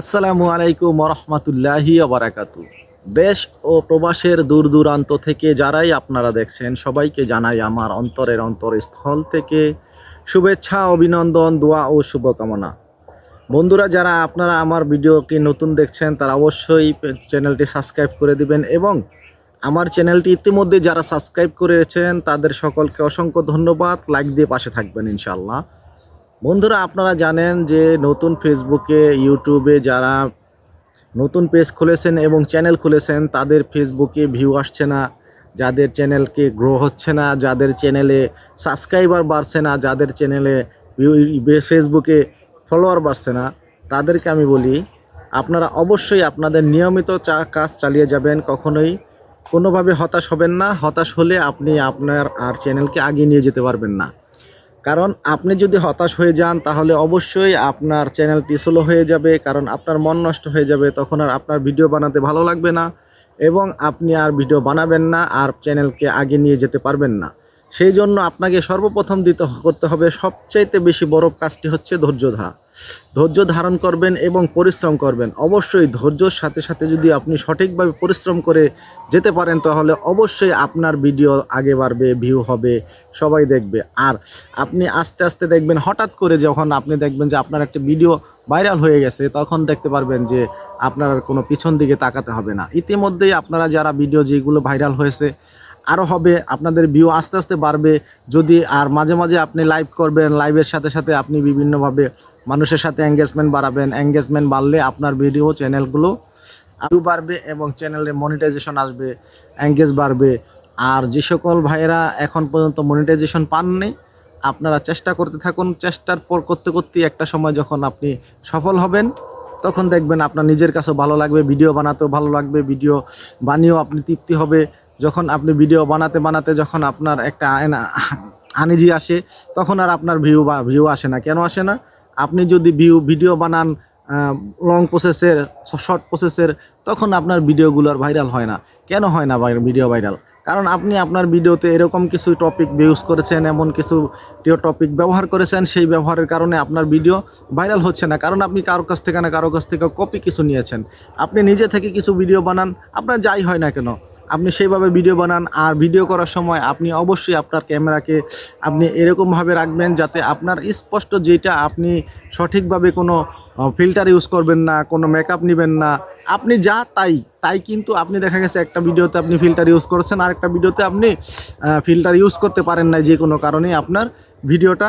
আসসালামু আলাইকুম রহমতুল্লাহি বারাকাতু দেশ ও প্রবাসের দূর দূরান্ত থেকে যারাই আপনারা দেখছেন, সবাইকে জানাই আমার অন্তরের অন্তরস্থল থেকে শুভেচ্ছা, অভিনন্দন, দোয়া ও শুভকামনা। বন্ধুরা, যারা আপনারা আমার ভিডিওকে নতুন দেখছেন, তারা অবশ্যই চ্যানেলটি সাবস্ক্রাইব করে দিবেন এবং আমার চ্যানেলটি ইতিমধ্যে যারা সাবস্ক্রাইব করেছেন, তাদের সকলকে অসংখ্য ধন্যবাদ। লাইক দিয়ে পাশে থাকবেন ইনশাল্লাহ বন্ধুরা, আপনারা জানেন যে নতুন ফেসবুকে ইউটিউবে যারা নতুন পেজ খুলেছেন এবং চ্যানেল খুলেছেন, তাদের ফেসবুকে ভিউ আসছে না, যাদের চ্যানেলকে গ্রো হচ্ছে না, যাদের চ্যানেলে সাবস্ক্রাইবার বাড়ছে না, যাদের চ্যানেলে ফেসবুকে ফলোয়ার বাড়ছে না, তাদেরকে আমি বলি, আপনারা অবশ্যই আপনাদের নিয়মিত চা, কাজ চালিয়ে যাবেন, কখনোই কোনোভাবে হতাশ হবেন না, হতাশ হলে আপনি আপনার আর চ্যানেলকে আগিয়ে নিয়ে যেতে পারবেন না। কারণ আপনি যদি হতাশ হয়ে যান, তাহলে অবশ্যই আপনার চ্যানেলটি স্লো হয়ে যাবে, কারণ আপনার মন নষ্ট হয়ে যাবে, তখন আর আপনার ভিডিও বানাতে ভালো লাগবে না এবং আপনি আর ভিডিও বানাবেন না আর চ্যানেলকে আগে নিয়ে যেতে পারবেন না। সেই জন্য আপনাকে সর্বপ্রথম দিতে করতে হবে সবচাইতে বেশি বড় কাজটি হচ্ছে ধৈর্য ধরা ধৈর্য ধারণ করবেন এবং পরিশ্রম করবেন। অবশ্যই ধৈর্যর সাথে সাথে যদি আপনি সঠিকভাবে পরিশ্রম করে যেতে পারেন, তাহলে অবশ্যই আপনার ভিডিও আগে বাড়বে ভিউ হবে সবাই দেখবে। আর আপনি আস্তে আস্তে দেখবেন, হঠাৎ করে যখন আপনি দেখবেন যে আপনার একটা ভিডিও ভাইরাল হয়ে গেছে, তখন দেখতে পারবেন যে আপনার কোনো পিছন দিকে তাকাতে হবে না। ইতিমধ্যেই আপনারা যারা ভিডিও যেগুলো ভাইরাল হয়েছে আরও হবে, আপনাদের ভিউ আস্তে আস্তে বাড়বে। যদি আর মাঝে মাঝে আপনি লাইভ করবেন লাইভের সাথে সাথে আপনি বিভিন্নভাবে মানুষের সাথে এঙ্গেজমেন্ট বাড়াবেন। এঙ্গেজমেন্ট বাড়লে আপনার ভিডিও চ্যানেলগুলো আরও বাড়বে এবং চ্যানেলে মনিটাইজেশন আসবে এঙ্গেজ বাড়বে। আর যে সকল ভাইয়েরা এখন পর্যন্ত মনিটাইজেশন পাননি, আপনারা চেষ্টা করতে থাকুন। চেষ্টার পর করতে করতে একটা সময় যখন আপনি সফল হবেন, তখন দেখবেন আপনার নিজের কাছে ভালো লাগবে ভিডিও বানাতেও ভালো লাগবে ভিডিও বানিয়েও আপনি তৃপ্তি হবে। যখন আপনি ভিডিও বানাতে বানাতে যখন আপনার একটা আনিজি আসে, তখন আর আপনার ভিউ বা ভিউ আসে না। কেন আসে না? আপনি যদি ভিউ ভিডিও বানান লং প্রসেসের শর্ট প্রসেসের তখন আপনার ভিডিওগুলো আর ভাইরাল হয় না। কেন হয় না ভিডিও ভাইরাল কারণ আপনি আপনার ভিডিওতে এরকম কিছু টপিক ইউজ করেছেন, এমন কিছু টপিক ব্যবহার করেছেন, সেই ব্যবহারের কারণে আপনার ভিডিও ভাইরাল হচ্ছে না। কারণ আপনি কারোর কাছ থেকে না কারোর কাছ থেকে কপি কিছু নিয়েছেন। আপনি নিজে থেকে কিছু ভিডিও বানান, আপনার যাই হয় না কেন, আপনি সেইভাবে ভিডিও বানান আর ভিডিও করার সময় আপনি অবশ্যই আপনার ক্যামেরাকে আপনি এরকমভাবে রাখবেন যাতে আপনার স্পষ্ট যেটা আপনি সঠিকভাবে কোনো ফিল্টার ইউজ করবেন না, কোনো মেকআপ নেবেন না। আপনি যা তাই তাই কিন্তু আপনি দেখা গেছে একটা ভিডিওতে আপনি ফিল্টার ইউজ করছেন আর একটা ভিডিওতে আপনি ফিল্টার ইউজ করতে পারেন না যে কোনো কারণে আপনার ভিডিওটা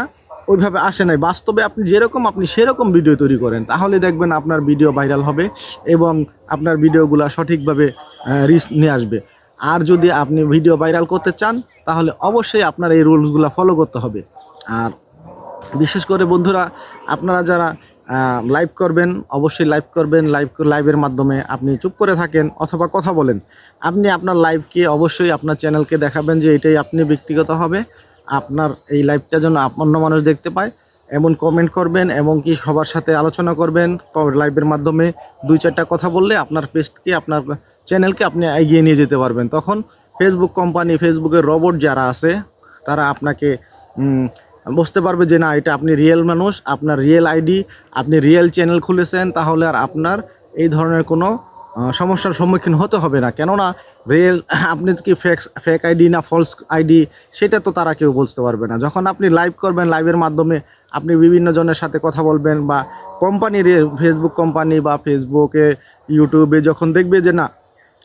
ওইভাবে আসে নাই। বাস্তবে আপনি যেরকম, আপনি সেরকম ভিডিও তৈরি করেন। তাহলে দেখবেন আপনার ভিডিও ভাইরাল হবে এবং আপনার ভিডিওগুলো সঠিকভাবে রিচ নিয়ে আসবে। আর যদি আপনি ভিডিও ভাইরাল করতে চান, তাহলে অবশ্যই আপনার এই রুলসগুলো ফলো করতে হবে। আর বিশেষ করে বন্ধুরা, আপনারা যারা লাইভ করবেন, অবশ্যই লাইভ করবেন লাইভ লাইভের মাধ্যমে আপনি চুপ করে থাকেন অথবা কথা বলেন। আপনি আপনার লাইভকে অবশ্যই আপনার চ্যানেলকে দেখাবেন যে এটাই আপনি ব্যক্তিগত হবে, আপনার এই লাইভটা যেন অন্য মানুষ দেখতে পায়। এমন কমেন্ট করবেন এবং কি সবার সাথে আলোচনা করবেন লাইভের মাধ্যমে দুই চারটা কথা বললে আপনার পেজকে আপনার চ্যানেলকে আপনি এগিয়ে নিয়ে যেতে পারবেন। তখন ফেসবুক কোম্পানি ফেসবুকের রোবট যারা আছে, তারা আপনাকে বুঝতে পারবে যে না, এটা আপনি রিয়েল মানুষ, আপনার রিয়েল আইডি আপনি রিয়েল চ্যানেল খুলেছেন, তাহলে আর আপনার এই ধরনের কোনো সমস্যার সম্মুখীন হতে হবে না। কেননা রিয়েল আপনি কি ফেক ফেক আইডি না ফলস আইডি সেটা তো তারা কেউ বুঝতে পারবে না। যখন আপনি লাইভ করবেন লাইভের মাধ্যমে আপনি বিভিন্ন জনের সাথে কথা বলবেন বা কোম্পানির ফেসবুক কোম্পানি বা ফেসবুকে ইউটিউবে যখন দেখবে যে না,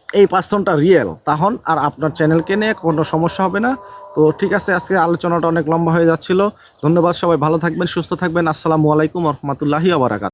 এই পার্সনটা রিয়েল তখন আর আপনার চ্যানেলকে নিয়ে কোনো সমস্যা হবে না। তো ঠিক আছে, আজকে আলোচনাটা অনেক লম্বা হয়ে যাচ্ছিল। ধন্যবাদ সবাই, ভালো থাকবেন, সুস্থ থাকবেন। আসসালামু আলাইকুম রহমতুল্লাহি আবরাকাত